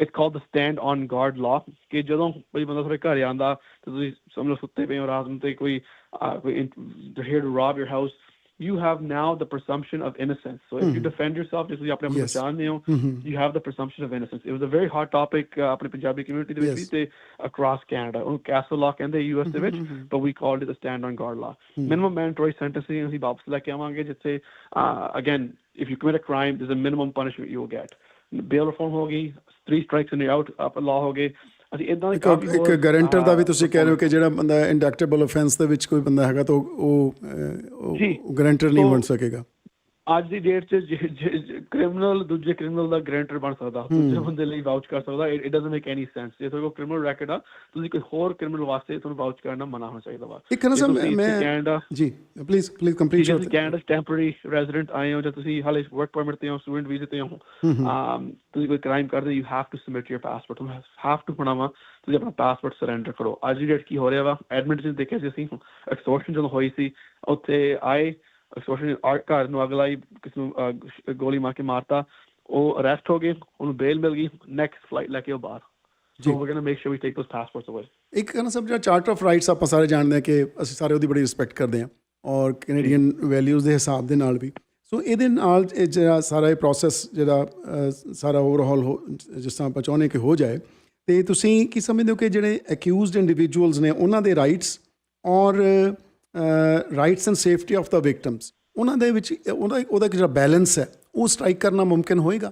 it's called the stand on guard law ਕਿ ਜਦੋਂ ਕੋਈ ਬੰਦਾ ਤੁਹਾਡੇ ਘਰ ਆਂਦਾ ਤੇ ਤੁਸੀਂ ਸਮਝ ਲਓ ਸੁੱਤੇ ਪਏ ਹੋ ਰਾਤ ਨੂੰ ਤੇ ਕੋਈ ਅਹ, ਕੋਈ here to rob your house you have now the presumption of innocence. So if you defend yourself, just you ਆਪਣੇ Yes. ਬਚਾਉਂਦੇ ਹੋ, Mhm. you have the presumption of innocence. It was a very hot topic uh, ਆਪਣੇ Punjabi community ਦੇ ਵਿੱਚ ਵੀ Yes. ਤੇ across Canada. ਉਹਨੂੰ castle law ਕਹਿੰਦੇ US ਦੇ ਵਿੱਚ, but we called it the stand on guard law. Minimum mandatory sentencing ਅਸੀਂ ਵਾਪਸ ਲੈ ਕੇ ਆਵਾਂਗੇ ਜਿੱਥੇ uh, again if you commit a crime there's a minimum punishment you will get. Bail reform ਹੋ ਗਈ, three strikes and you're out up law ਹੋ ਗਏ. ਅਸੀਂ ਇਦਾਂ ਦੇ ਕਾਫੀ ਇੱਕ ਗਾਰੰਟਰ ਦਾ ਵੀ ਤੁਸੀਂ ਕਹਿ ਰਹੇ ਹੋ ਕਿ ਜਿਹੜਾ ਬੰਦਾ ਇੰਡਕਟੇਬਲ ਆਫੈਂਸ ਦੇ ਵਿੱਚ ਕੋਈ ਬੰਦਾ ਹੈਗਾ ਤਾਂ ਉਹ ਗਾਰੰਟਰ ਨਹੀਂ ਬਣ ਸਕੇਗਾ ਅੱਜ ਦੀ ਡੇਟ 'ਚ ਕ੍ਰਿਮੀਨਲ ਦੂਜੇ ਕ੍ਰਿਮੀਨਲ ਦਾ ਗਰੰਟਰ ਬਣ ਸਕਦਾ ਦੂਜੇ ਬੰਦੇ ਲਈ ਵਾਊਚ ਕਰ ਸਕਦਾ it doesn't make any sense ਜੇ ਤੁਹਾਡੇ ਕੋਲ ਕ੍ਰਿਮੀਨਲ ਰੈਕਡ ਆ ਤੁਸੀਂ ਕੋਈ ਹੋਰ ਕ੍ਰਿਮੀਨਲ ਵਾਸਤੇ ਤੁਹਾਨੂੰ ਵਾਊਚ ਕਰਨਾ ਮਨਾ ਹੋਣਾ ਚਾਹੀਦਾ ਵਾ। ਇੱਕ ਨਾ ਸਰ ਮੈਂ ਕੈਨੇਡਾ ਜੀ ਪਲੀਜ਼ ਪਲੀਜ਼ ਕੰਪਲੀਟ ਜੇ ਤੁਸੀਂ ਕੈਨੇਡਾ ਟੈਂਪਰੇਰੀ ਰੈਜ਼ੀਡੈਂਟ ਆਏ ਹੋ ਜਾਂ ਤੁਸੀਂ ਹਾਲੇ ਵਰਕ ਪਰਮਿਟ ਤੇ ਹੋ ਸਟੂਡੈਂਟ ਵੀਜ਼ੇ ਤੇ ਹੋ ਤੁਸੀਂ ਕੋਈ ਕ੍ਰਾਈਮ ਕਰਦੇ you have to submit your passport ਤੁਹਾਨੂੰ ਹੈਵ ਟੂ ਬਣਾਵਾ ਤੁਸੀਂ ਆਪਣਾ ਪਾਸਪੋਰਟ ਸਰੈਂਡਰ ਕਰੋ। ਅੱਜ ਦੀ ਡੇਟ ਕੀ ਹੋ ਰਿਹਾ ਵਾ? ਐਡਮਿਟ ਚ ਦੇਖਿਆ ਸੀ ਅਸੀਂ ਐਕਸਟੋਰਸ਼ਨ ਜਦੋਂ ਹੋਈ ਸੀ ਉੱਥੇ ਆਏ ਆਰ ਘਰ ਨੂੰ ਅਗਲਾ ਕਿਸ ਨੂੰ ਗੋਲੀ ਮਾਰ ਕੇ ਮਾਰਤਾ। ਉਹ ਅਰੈਸਟ ਹੋ ਗਏ ਉਹਨੂੰ ਬੇਲ ਮਿਲ ਗਈ। ਨੈਕਸਟ ਫਲਾਈਟ ਲੈ ਕੇ ਉਹ ਬਾਹਰ। ਜੀ। So we going make sure we take those passports away ਇੱਕ ਨਾ ਸਭ ਜਿਹੜਾ ਚਾਰਟਰ ਆਫ ਰਾਈਟਸ ਆਪਾਂ ਸਾਰੇ ਜਾਣਦੇ ਹਾਂ ਕਿ ਅਸੀਂ ਸਾਰੇ ਉਹਦੀ ਬੜੀ ਰਿਸਪੈਕਟ ਕਰਦੇ ਹਾਂ। ਔਰ ਕੈਨੇਡੀਅਨ ਵੈਲਿਊਜ਼ ਦੇ ਹਿਸਾਬ ਦੇ ਨਾਲ ਵੀ। ਸੋ ਇਹਦੇ ਨਾਲ ਇਹ ਜਿਹੜਾ ਸਾਰਾ ਇਹ ਪ੍ਰੋਸੈਸ ਜਿਹੜਾ ਸਾਰਾ ਓਵਰਹਾਲ ਹੋ ਜਿਸ ਤਰ੍ਹਾਂ ਆਪਾਂ ਚਾਹੁੰਦੇ ਕਿ ਹੋ ਜਾਏ। ਤੇ ਤੁਸੀਂ ਕੀ ਸਮਝਦੇ ਹੋ ਕਿ ਜਿਹੜੇ ਅਕਿਊਜ਼ਡ ਇੰਡੀਵਿਜੂਅਲਸ ਨੇ ਉਹਨਾਂ ਦੇ ਰਾਈਟਸ ਔਰ rights and safety of the victims ਉਹਨਾਂ ਦੇ ਵਿੱਚ ਉਹਦਾ ਉਹਦਾ ਜਿਹੜਾ ਬੈਲੈਂਸ ਹੈ ਉਹ ਸਟ੍ਰਾਈਕ ਕਰਨਾ ਮੁਮਕਿਨ ਹੋਏਗਾ?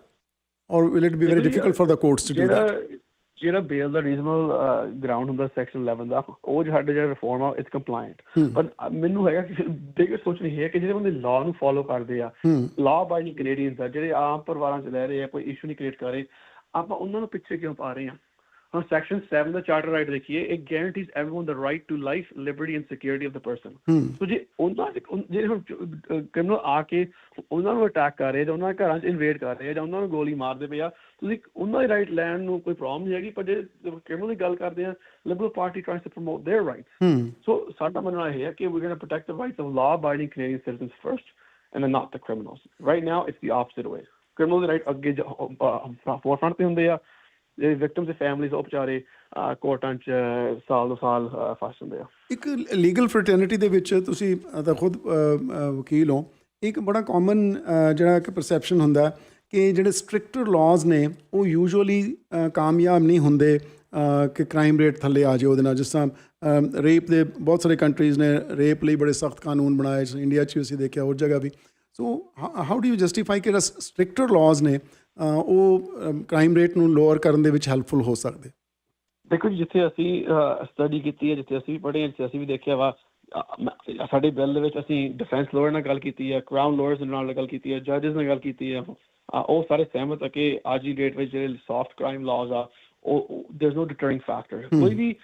Or will it be very difficult for the courts to do that ਜਿਹੜਾ ਬੇਲ ਦਾ ਰੀਜ਼ਨਲ ਗਰਾਊਂਡ ਹੁੰਦਾ ਸੈਕਸ਼ਨ 11 ਦਾ ਉਹ ਸਾਡੇ ਜਿਹੜਾ ਰਿਫਾਰਮ ਆ ਇਟਸ ਕੰਪਲਾਈਂਟ ਪਰ ਮੈਨੂੰ ਹੈਗਾ ਕਿ ਬਿਗਰ ਸੋਚ ਨਹੀਂ ਹੈ ਕਿ ਜਿਹੜੇ ਬੰਦੇ ਲਾਅ ਨੂੰ ਫੋਲੋ ਕਰਦੇ ਆ ਲਾਅ ਬਾਈਂਗ ਕੈਨੇਡੀਅਨਸ ਆ ਜਿਹੜੇ ਆਮ ਪਰਿਵਾਰਾਂ 'ਚ ਰਹਿ ਰਹੇ ਆ ਕੋਈ ਇਸ਼ੂ ਨਹੀਂ ਕ੍ਰੀਏਟ ਕਰ ਰਹੇ ਆਪਾਂ ਉਹਨਾਂ ਨੂੰ ਪਿੱਛੇ ਕਿਉਂ ਪਾ ਰਹੇ ਆ? ਹੁਣ ਸੈਕਸ਼ਨ 7 ਦਾ ਚਾਰਟਰ ਰਾਈਟ ਦੇਖੀਏ it guarantees everyone the right to life liberty and security of the person so ਜੇ ਉਹਨਾਂ ਦੇ ਉਨ- ਜਿਹੜੇ ਹੁਣ ਕ੍ਰਿਮੀਨਲ ਆ ਕੇ ਉਹਨਾਂ ਨੂੰ ਅਟੈਕ ਕਰ ਰਹੇ ਜਾਂ ਉਹਨਾਂ ਦੇ ਘਰਾਂ 'ਚ ਇਨਵੇਡ ਕਰ ਰਹੇ ਆ ਜਾਂ ਉਹਨਾਂ ਨੂੰ ਗੋਲੀ ਮਾਰਦੇ ਪਏ ਆ ਤੁਸੀਂ ਉਹਨਾਂ ਦੇ ਰਾਈਟ ਲੈਣ ਨੂੰ ਕੋਈ ਪ੍ਰੋਬਲਮ ਨਹੀਂ ਹੈਗੀ ਪਰ ਜੇ ਕ੍ਰਿਮੀਨਲ ਦੀ ਗੱਲ ਕਰਦੇ ਆ Liberal Party tries to promote their rights ਹੂੰ ਸੋ ਸਾਡਾ ਮੰਨਣਾ ਇਹ ਹੈ ਕਿ we're going to protect the rights of law-abiding Canadian citizens first, and then not the criminals. Right now, it's the opposite way. Criminals ਦੇ right ਅੱਗੇ forefront ਤੇ ਹੁੰਦੇ ਆ ਜਿਹੜੇ ਵਿਕਟਮਸ ਦੇ ਫੈਮਿਲੀਜ਼ ਉਹ ਵਿਚਾਰੇ ਕੋਰਟਾਂ 'ਚ ਸਾਲ ਦੋ ਸਾਲ ਫਸ ਜਾਂਦੇ ਆ। ਇੱਕ ਲੀਗਲ ਫਰਟਰਨਿਟੀ ਦੇ ਵਿੱਚ ਤੁਸੀਂ ਤਾਂ ਖੁਦ ਵਕੀਲ ਹੋ। ਇੱਕ ਬੜਾ ਕਾਮਨ ਜਿਹੜਾ ਕਿ ਪਰਸੈਪਸ਼ਨ ਹੁੰਦਾ ਕਿ ਜਿਹੜੇ ਸਟ੍ਰਿਕਟਰ ਲਾਜ਼ ਨੇ, ਉਹ ਯੂਜੂਅਲੀ ਕਾਮਯਾਬ ਨਹੀਂ ਹੁੰਦੇ ਕਿ ਕ੍ਰਾਈਮ ਰੇਟ ਥੱਲੇ ਆ ਜਾਏ ਉਹਦੇ ਨਾਲ। ਜਿਸ ਤਰ੍ਹਾਂ ਰੇਪ ਦੇ ਬਹੁਤ ਸਾਰੇ ਕੰਟਰੀਜ਼ ਨੇ ਰੇਪ ਲਈ ਬੜੇ ਸਖਤ ਕਾਨੂੰਨ ਬਣਾਏ। ਇੰਡੀਆ 'ਚ ਵੀ ਅਸੀਂ ਦੇਖਿਆ, ਹੋਰ ਜਗ੍ਹਾ ਵੀ। So how do you justify ਕਿ ਜਿਹੜਾ ਸਟ੍ਰਿਕਟਰ ਲਾਜ਼ ਨੇ ਉਹ ਕ੍ਰਾਈਮ ਰੇਟ ਨੂੰ ਲੋਅਰ ਕਰਨ ਦੇ ਵਿੱਚ ਹੈਲਪਫੁਲ ਹੋ ਸਕਦੇ। ਦੇਖੋ ਜੀ ਜਿੱਥੇ ਅਸੀਂ ਸਟੱਡੀ ਕੀਤੀ ਹੈ ਜਿੱਥੇ ਅਸੀਂ ਪੜ੍ਹੇ ਹਾਂ ਜਿੱਥੇ ਅਸੀਂ ਵੀ ਦੇਖਿਆ ਵਾ ਸਾਡੇ ਬਿੱਲ ਦੇ ਵਿੱਚ ਅਸੀਂ ਡਿਫੈਂਸ ਲੋਅਰ ਨਾਲ ਗੱਲ ਕੀਤੀ ਹੈ ਕ੍ਰਾਊਨ ਲੋਅਰਸ ਨਾਲ ਗੱਲ ਕੀਤੀ ਹੈ ਜੱਜਸ ਨਾਲ ਗੱਲ ਕੀਤੀ ਹੈ ਉਹ ਸਾਰੇ ਸਹਿਮਤ ਹੈ ਕਿ ਅੱਜ ਦੀ ਡੇਟ ਵਿੱਚ ਜਿਹੜੇ ਸੌਫਟ ਕ੍ਰਾਈਮ ਲਾਜ਼ ਆ ਉਹ ਦੇਰਸ ਨੋ ਡਿਟਰਿੰਗ ਫੈਕਟਰ ਕੋਈ ਵੀ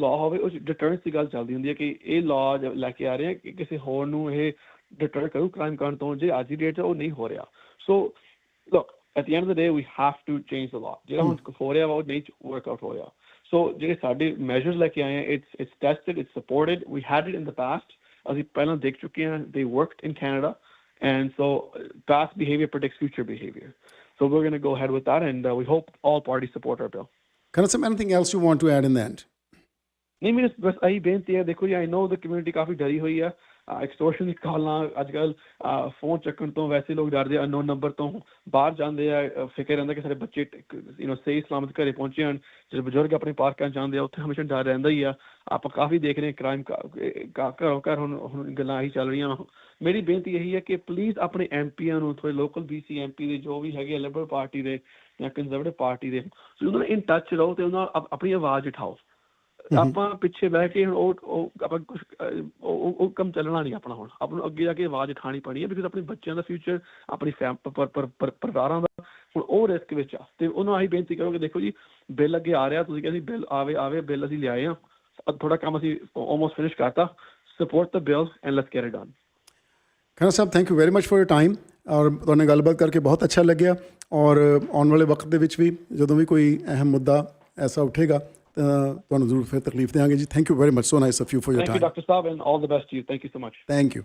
ਲਾਅ ਹੋਵੇ ਉਹ ਡਿਟਰੈਂਸ ਦੀ ਗੱਲ ਚੱਲਦੀ ਹੁੰਦੀ ਹੈ ਕਿ ਇਹ ਲਾਅ ਲੈ ਕੇ ਆ ਰਹੇ ਆ ਕਿ ਕਿਸੇ ਹੋਰ ਨੂੰ ਇਹ ਡਿਟਰ ਕਰੂ ਕ੍ਰਾਈਮ ਕਰਨ ਤੋਂ ਜੇ ਅੱਜ ਦੀ ਡੇਟ ਉਹ ਨਹੀਂ ਹੋ ਰਿਹਾ। So look at the end of the day we have to change the law ਜਿਹੜਾ ਹੁਣ ਹੋ ਰਿਹਾ ਵਾ ਉਹ ਨਹੀਂ ਵਰਕ ਆਊਟ ਹੋ ਰਿਹਾ ਸੋ ਜਿਹੜੇ ਸਾਡੇ ਮੈਜਰਸ ਲੈ ਕੇ ਆਏ ਆ it's it's tested it's supported we had it in the past ਅਸੀਂ ਪਹਿਲਾਂ ਦੇਖ ਚੁੱਕੇ ਹਾਂ they worked in Canada and so uh, past behavior predicts future behavior so we're going to go ahead with that and uh, we hope all parties support our bill Karan, anything else you want to add in the end? ਨਹੀਂ ਮੇਰੇ ਬਸ ਆਹੀ ਬੇਨਤੀ ਹੈ ਦੇਖੋ ਜੀ ਆਈ ਨੋ ਦ community ਕਾਫੀ ਡਰੀ ਹੋਈ ਆ ਐਕਸਟੋਰਸ਼ਨ ਦੀ ਕਾਲਾਂ ਅੱਜ ਕੱਲ ਫੋਨ ਚੱਕਣ ਤੋਂ ਵੈਸੇ ਲੋਕ ਡਰਦੇ ਆ ਅਨਨੋਨ ਨੰਬਰ ਤੋਂ ਬਾਹਰ ਜਾਂਦੇ ਆ ਫਿਕਰ ਰਹਿੰਦਾ ਕਿ ਸਾਡੇ ਬੱਚੇ ਯੂ نو ਸਹੀ ਸਲਾਮਤ ਘਰੇ ਪਹੁੰਚੇ ਹਨ। ਜਿਹੜੇ ਬਜ਼ੁਰਗ ਆਪਣੇ ਪਾਰਕਾਂ 'ਚ ਜਾਂਦੇ ਆ, ਉੱਥੇ ਹਮੇਸ਼ਾ ਡਰ ਰਹਿੰਦਾ ਹੀ ਆ। ਆਪਾਂ ਕਾਫੀ ਦੇਖ ਰਹੇ ਕ੍ਰਾਈਮ ਘਰੋਂ ਘਰ ਹੁਣ ਹੁਣ ਗੱਲਾਂ ਆਹੀ ਚੱਲ ਰਹੀਆਂ। ਮੇਰੀ ਬੇਨਤੀ ਇਹੀ ਹੈ ਕਿ ਪਲੀਜ਼ ਆਪਣੇ ਐਮਪੀਆਂ ਨੂੰ ਥੋੜੇ ਲੋਕਲ ਬੀਸੀ ਐਮਪੀ ਦੇ, ਜੋ ਵੀ ਹੈਗੇ ਲਿਬਰਲ ਪਾਰਟੀ ਦੇ ਜਾਂ ਕੰਜ਼ਰਵੇਟਿਵ ਪਾਰਟੀ ਦੇ ਉਹਨਾਂ ਨਾਲ ਇਨ ਟੱਚ ਰਹੋ ਤੇ ਉਹਨਾਂ ਨਾਲ ਆਪਣੀ ਆਵਾਜ਼ ਉਠਾਓ। ਆਪਾਂ ਪਿੱਛੇ ਬਹਿ ਕੇ ਹੁਣ ਉਹ ਉਹ ਆਪਾਂ ਕੁਝ ਉਹ ਉਹ ਕੰਮ ਚੱਲਣਾ ਨਹੀਂ ਆਪਣਾ ਹੁਣ। ਆਪਾਂ ਨੂੰ ਅੱਗੇ ਜਾ ਕੇ ਆਵਾਜ਼ ਉਠਾਣੀ ਪੈਣੀ ਹੈ ਬਿਕਾਜ਼ ਆਪਣੇ ਬੱਚਿਆਂ ਦਾ ਫਿਊਚਰ ਆਪਣੀ ਪਰਿਵਾਰਾਂ ਦਾ ਹੁਣ ਉਹ ਰਿਸਕ ਵਿੱਚ ਆ। ਤੇ ਉਹਨੂੰ ਆਹੀ ਬੇਨਤੀ ਕਰੋ ਕਿ ਦੇਖੋ ਜੀ ਬਿੱਲ ਅੱਗੇ ਆ ਰਿਹਾ ਤੁਸੀਂ ਕਹਿੰਦੇ ਬਿੱਲ ਆਵੇ ਆਵੇ ਬਿੱਲ ਅਸੀਂ ਲਿਆਏ ਆ ਥੋੜਾ ਕੰਮ ਅਸੀਂ ਆਲਮੋਸਟ ਫਿਨਿਸ਼ ਕਰਤਾ। Support the bill and let's get it done Karan Sahib, thank you very much for your time. ਔਰ ਤੁਹਾਡੇ ਨਾਲ ਗੱਲਬਾਤ ਕਰਕੇ ਬਹੁਤ ਅੱਛਾ ਲੱਗਿਆ। ਔਰ ਆਉਣ ਵਾਲੇ ਵਕਤ ਦੇ ਵਿੱਚ ਵੀ ਜਦੋਂ ਵੀ ਕੋਈ ਅਹਿਮ ਮੁੱਦਾ ਐਸਾ ਉੱਠੇਗਾ ਤੁਹਾਨੂੰ ਜ਼ਰੂਰ ਫਿਰ ਤਕਲੀਫ ਦੇਵਾਂਗੇ ਜੀ। Thank you very much so nice of you for your thank you time doctor sahib and all the best to you thank you so much thank you